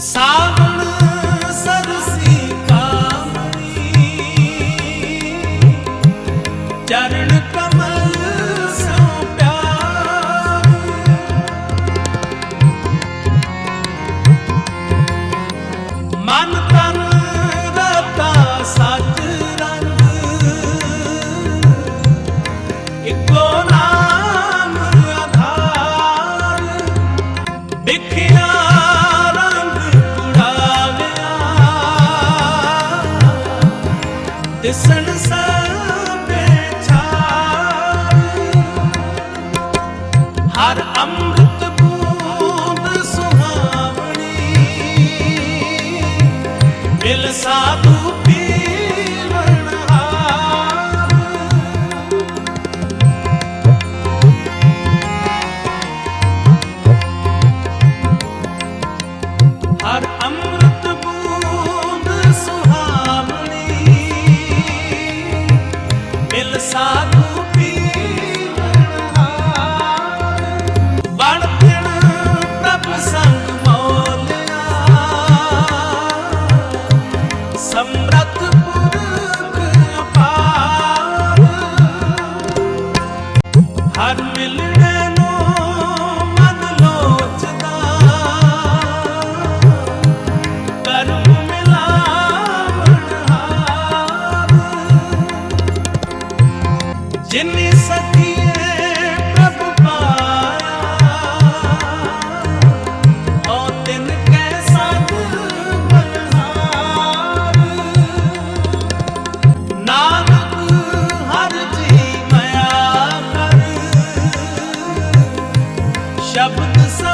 sao ਦਿਸਣ ਸਭੇ ਛਾਰ ਹਰ ਅੰਮ੍ਰਿਤ ਬੂੰਦ ਸੁਹਾਵਣੀ। ਮਿਲ ਸਾਧੂ ਸਮਰਥ ਪੁਰਖ ਪਾਰ ਹਰ ਮਿਲ ਸ਼ਬਦ